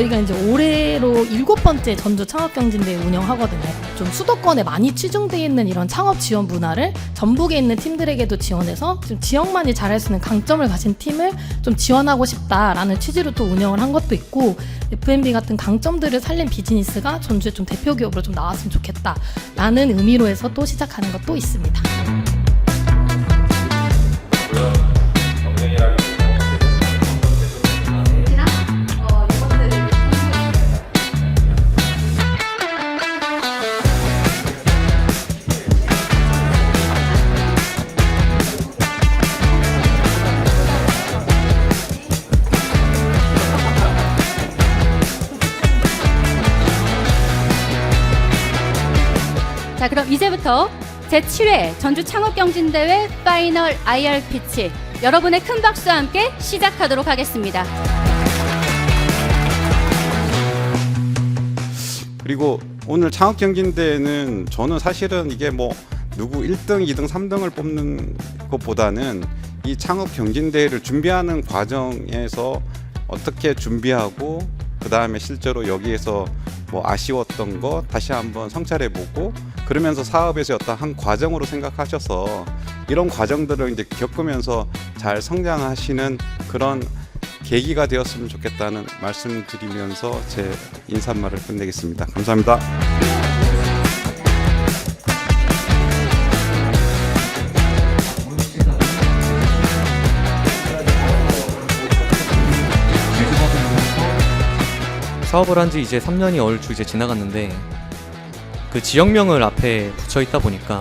저희가 이제 올해로 일곱 번째 전주 창업경진대회 운영하거든요. 좀 수도권에 많이 치중되어 있는 이런 창업 지원 문화를 전북에 있는 팀들에게도 지원해서 좀 지역만이 잘할 수 있는 강점을 가진 팀을 좀 지원하고 싶다라는 취지로 또 운영을 한 것도 있고 F&B 같은 강점들을 살린 비즈니스가 전주에 좀 대표 기업으로 좀 나왔으면 좋겠다라는 의미로 해서 또 시작하는 것도 있습니다. 자, 그럼 이제부터 제7회 전주 창업경진대회 파이널 IR 피치 여러분의 큰 박수와 함께 시작하도록 하겠습니다. 그리고 오늘 창업 경진대회는 저는 사실은 이게 뭐 누구 1등, 2등, 3등을 뽑는 것보다는 이 창업 경진대회를 준비하는 과정에서 어떻게 준비하고 그 다음에 실제로 여기에서 뭐 아쉬웠던 거 다시 한번 성찰해보고 그러면서 사업에서 어떤 한 과정으로 생각하셔서 이런 과정들을 이제 겪으면서 잘 성장하시는 그런 계기가 되었으면 좋겠다는 말씀드리면서 제 인사말을 끝내겠습니다. 감사합니다. 사업을 한 지 이제 3년이 얼추 이제 지나갔는데 그 지역명을 앞에 붙여 있다 보니까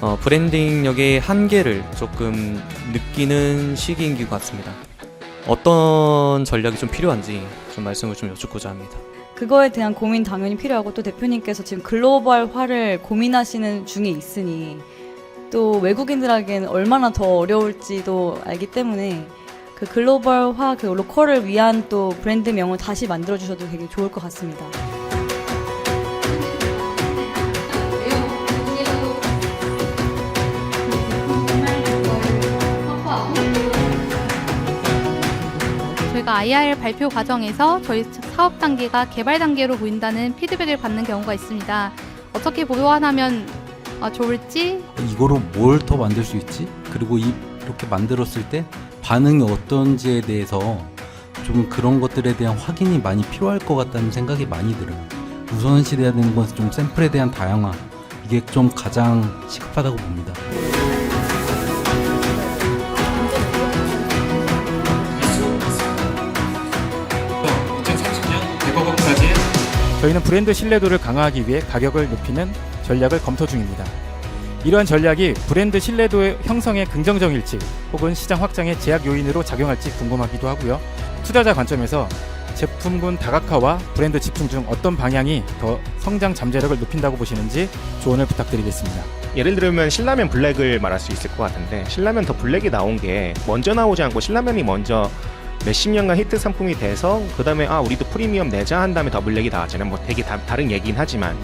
어, 브랜딩력의 한계를 조금 느끼는 시기인 것 같습니다. 어떤 전략이 좀 필요한지 좀 말씀을 좀 여쭙고자 합니다. 그거에 대한 고민 당연히 필요하고 또 대표님께서 지금 글로벌화를 고민하시는 중에 있으니 또 외국인들에게는 얼마나 더 어려울지도 알기 때문에 그 글로벌화 그 로컬을 위한 또 브랜드 명을 다시 만들어 주셔도 되게 좋을 것 같습니다. 저희가 IR 발표 과정에서 저희 사업 단계가 개발 단계로 보인다는 피드백을 받는 경우가 있습니다. 어떻게 보완하면 어, 좋을지 이거로 뭘 더 만들 수 있지? 그리고 이, 이렇게 만들었을 때 반응이 어떤지에 대해서 좀 그런 것들에 대한 확인이 많이 필요할 것 같다는 생각이 많이 들어요. 우선시 돼야 되는 것은 좀 샘플에 대한 다양화. 이게 좀 가장 시급하다고 봅니다. 저희는 브랜드 신뢰도를 강화하기 위해 가격을 높이는 전략을 검토 중입니다. 이러한 전략이 브랜드 신뢰도 형성의 긍정적일지 혹은 시장 확장의 제약 요인으로 작용할지 궁금하기도 하고요. 투자자 관점에서 제품군 다각화와 브랜드 집중 중 어떤 방향이 더 성장 잠재력을 높인다고 보시는지 조언을 부탁드리겠습니다. 예를 들면 신라면 블랙을 말할 수 있을 것 같은데 신라면 더 블랙이 나온 게 먼저 나오지 않고 신라면이 먼저 몇십 년간 히트 상품이 돼서 그 다음에 아 우리도 프리미엄 내자 한 다음에 더 블랙이 나왔잖아요. 뭐 되게 다, 다른 얘기긴 하지만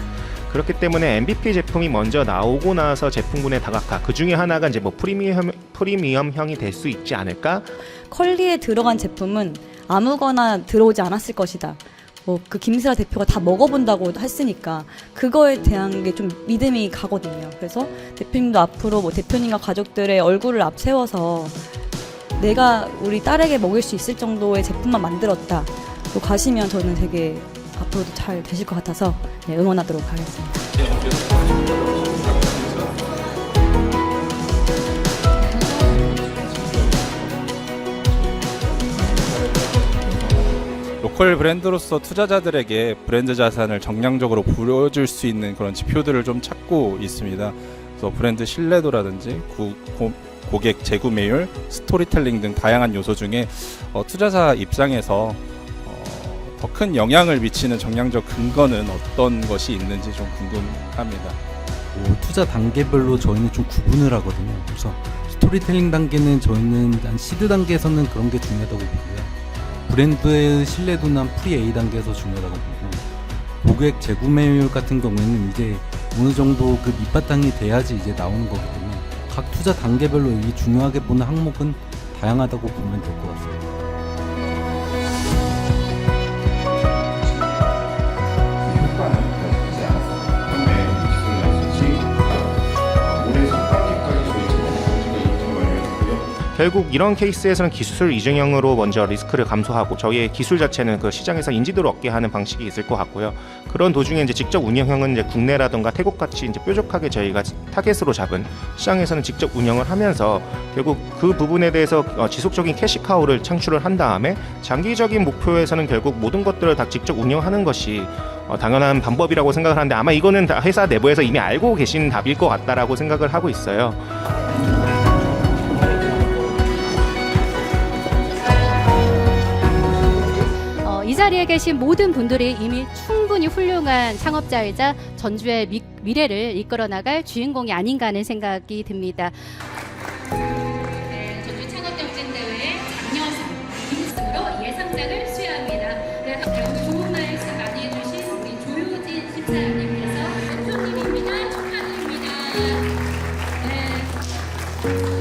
그렇기 때문에 MVP 제품이 먼저 나오고 나서 제품군의 다각화 그 중에 하나가 이제 뭐 프리미엄 프리미엄형이 될 수 있지 않을까 컬리에 들어간 제품은 아무거나 들어오지 않았을 것이다. 뭐 그 김슬아 대표가 다 먹어본다고 했으니까 그거에 대한 게 좀 믿음이 가거든요. 그래서 대표님도 앞으로 뭐 대표님과 가족들의 얼굴을 앞세워서 내가 우리 딸에게 먹일 수 있을 정도의 제품만 만들었다. 또 가시면 저는 되게 앞으로도 잘 되실 것 같아서 네, 응원하도록 하겠습니다. 로컬 브랜드로서 투자자들에게 브랜드 자산을 정량적으로 보여줄 수 있는 그런 지표들을 좀 찾고 있습니다. 그래서 브랜드 신뢰도라든지 구- 고, 고객 재구매율, 스토리텔링 등 다양한 요소 중에 어, 투자자 입장에서 어, 더 큰 영향을 미치는 정량적 근거는 어떤 것이 있는지 좀 궁금합니다. 뭐 투자 단계별로 저희는 좀 구분을 하거든요. 그래서 스토리텔링 단계는 저희는 한 시드 단계에서는 그런 게 중요하다고 보고요. 브랜드의 신뢰도나 프리 A 단계에서 중요하다고 보고 고객 재구매율 같은 경우에는 이제 어느 정도 그 밑바탕이 돼야지 이제 나오는 때문에 각 투자 단계별로 이 중요하게 보는 항목은 다양하다고 보면 될 것 같습니다. 결국 이런 케이스에서는 기술 이중형으로 먼저 리스크를 감소하고 저희의 기술 자체는 그 시장에서 인지도를 얻게 하는 방식이 있을 것 같고요. 그런 도중에 이제 직접 운영형은 이제 국내라든가 태국 같이 이제 뾰족하게 저희가 타겟으로 잡은 시장에서는 직접 운영을 하면서 결국 그 부분에 대해서 어, 지속적인 캐시카우를 창출을 한 다음에 장기적인 목표에서는 결국 모든 것들을 다 직접 운영하는 것이 어, 당연한 방법이라고 생각을 하는데 아마 이거는 다 회사 내부에서 이미 알고 계신 답일 것 같다라고 생각을 하고 있어요. 자리에 계신 모든 분들이 이미 충분히 훌륭한 창업자이자 전주의 미, 미래를 이끌어 나갈 주인공이 아닌가 하는 생각이 듭니다. 네. 네, 심사님께서 대표님입니다. 축하드립니다. 네.